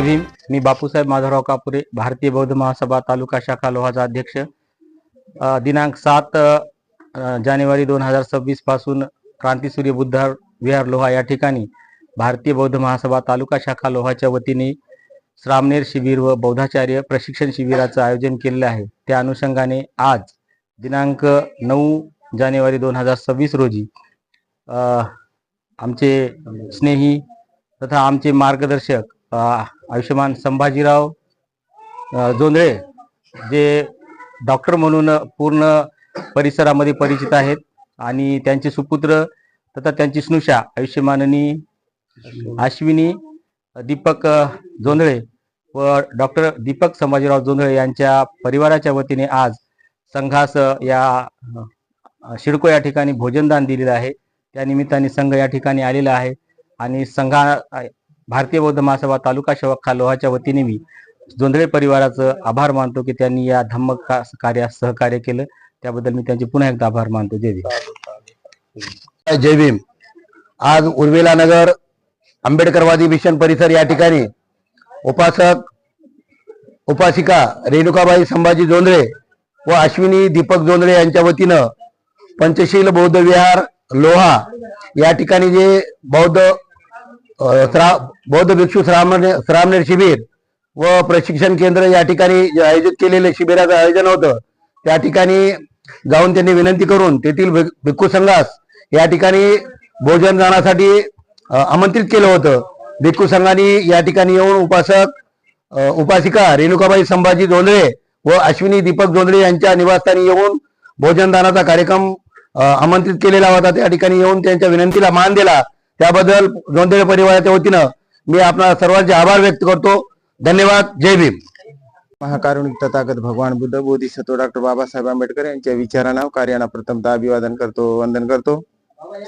भीम. मी बापूसाहेब माधवराव कापुरे भारतीय बौद्ध महासभा तालुका शाखा लोहाचा अध्यक्ष. दिनांक सात जानेवारी दोन हजार सव्वीसपासून क्रांतीसूर्य बुद्धार विहार लोहा या ठिकाणी भारतीय बौद्ध महासभा तालुका शाखा लोहाच्या वतीने श्रामनेर शिबिर व बौद्धाचार्य प्रशिक्षण शिबिराचं आयोजन केलेलं आहे. त्या अनुषंगाने आज दिनांक नऊ जानेवारी दोन हजार सव्वीस रोजी आमचे स्नेही तथा आमचे मार्गदर्शक आयुष्यमान संभाजीराव जोंधळे जे डॉक्टर म्हणून पूर्ण परिसरामध्ये परिचित आहेत आणि त्यांचे सुपुत्र तथा त्यांची स्नुषा आयुष्यमाननी अश्विनी दीपक जोंधळे व डॉक्टर दीपक संभाजीराव जोंधळे यांच्या परिवाराच्या वतीने आज संघास या शिडको या ठिकाणी भोजनदान दिलेलं आहे. त्या निमित्ताने संघ या ठिकाणी आलेला आहे आणि संघा भारतीय बौद्ध महासभा तालुका शाखा लोहाच्या वतीने मी जोंधळे परिवाराचं आभार मानतो की त्यांनी या धम्म कार्यास सहकार्य केलं. त्याबद्दल मी त्यांचे पुन्हा एकदा आभार मानतो. जय भीम. जय भीम. आज उर्मिला नगर आंबेडकरवादी मिशन परिसर या ठिकाणी उपासक उपासिका रेणुकाबाई संभाजी जोंधळे व अश्विनी दीपक जोंधळे यांच्या वतीनं पंचशील बौद्ध विहार लोहा या ठिकाणी जे बौद्ध बौद्ध भिक्षू श्रामणे श्रामनेर शिबिर व प्रशिक्षण केंद्र या ठिकाणी आयोजित केलेले शिबिराचं आयोजन होतं. त्या ठिकाणी जाऊन त्यांनी विनंती करून तेथील भिक्खू संघास या ठिकाणी भोजन जाण्यासाठी आमंत्रित केलं होतं. भिक्खू संघाने या ठिकाणी येऊन उपासक उपासिका रेणुकाबाई संभाजी जोंधळे व अश्विनी दीपक जोंधळे यांच्या निवासस्थानी येऊन भोजनदानाचा कार्यक्रम आमंत्रित केलेला होता. त्या ठिकाणी येऊन त्यांच्या विनंतीला मान दिला. त्याबद्दल जोंधळे परिवाराच्या वतीनं मी आपला सर्वांचे आभार व्यक्त करतो. धन्यवाद. जय भीम. महाकारुणिक तथागत भगवान बुद्ध बोधिसत्व डॉक्टर बाबासाहेब आंबेडकर यांच्या विचारांना कार्याना प्रथमतः अभिवादन करतो वंदन करतो.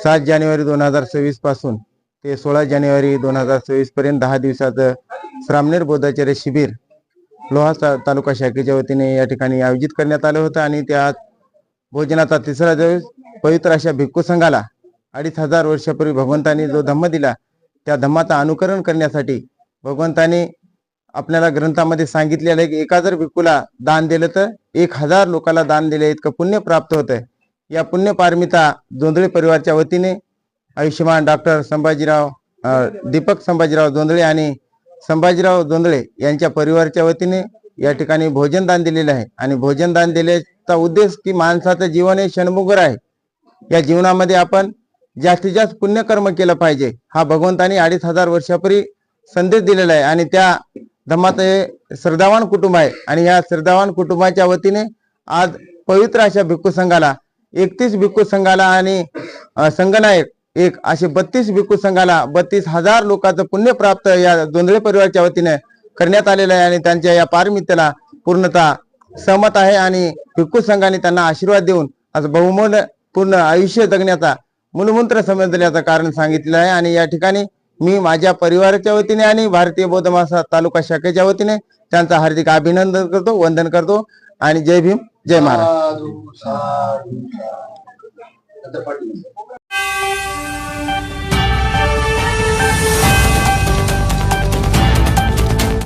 सात जानेवारी दोन हजार सव्वीसपासून ते सोळा जानेवारी दोन हजार सव्वीस पर्यंत दहा दिवसाचं श्रामनेर बोधाचार्य शिबिर लोहाचा तालुका शाखेच्या वतीने या ठिकाणी आयोजित करण्यात आलं होतं आणि त्यात भोजनाचा तिसरा दिवस पवित्र अशा भिक्खू संघाला अडीच हजार वर्षापूर्वी भगवंतानी जो धम्म दिला त्या धम्माचं अनुकरण करण्यासाठी भगवंतानी आपल्याला ग्रंथामध्ये सांगितलेलं आहे की एका जर विकूला दान दिलं तर एक हजार लोकांना दान दिले इतकं पुण्य प्राप्त होतंय. या पुण्य पारमिता जोंधळे परिवारच्या वतीने आयुष्यमान डॉक्टर संभाजीराव दीपक संभाजीराव जोंधळे आणि संभाजीराव जोंधळे यांच्या परिवाराच्या वतीने या ठिकाणी भोजनदान दिलेलं आहे. आणि भोजनदान दिल्याचा उद्देश की माणसाचं जीवन हे क्षणमुगर आहे. या जीवनामध्ये आपण जास्तीत जास्त पुण्यकर्म केलं पाहिजे. हा भगवंतानी अडीच हजार वर्षापूर्वी संदेश दिलेला आहे आणि त्या धम्माचं हे श्रद्धावान कुटुंब आहे. आणि या श्रद्धावान कुटुंबाच्या वतीने आज पवित्र अशा भिक्खू संघाला एकतीस भिक्खू संघाला आणि अं, संघनायक एक असे बत्तीस भिक्खू संघाला बत्तीस हजार लोकांचं पुण्य प्राप्त या दोंदळे परिवारच्या वतीने करण्यात आलेलं आहे आणि त्यांच्या या पारमित्याला पूर्णतः सहमत आहे. आणि भिक्खू संघाने त्यांना आशीर्वाद देऊन आज बहुमोल पूर्ण आयुष्य जगण्याचा मूलमंत्र समजल्याचं कारण सांगितलं आहे. आणि या ठिकाणी मी माझ्या परिवाराच्या वतीने आणि भारतीय बौद्ध महासा तालुका शाखेच्या वतीने त्यांचं हार्दिक अभिनंदन करतो वंदन करतो. आणि जय भीम जय महाराज.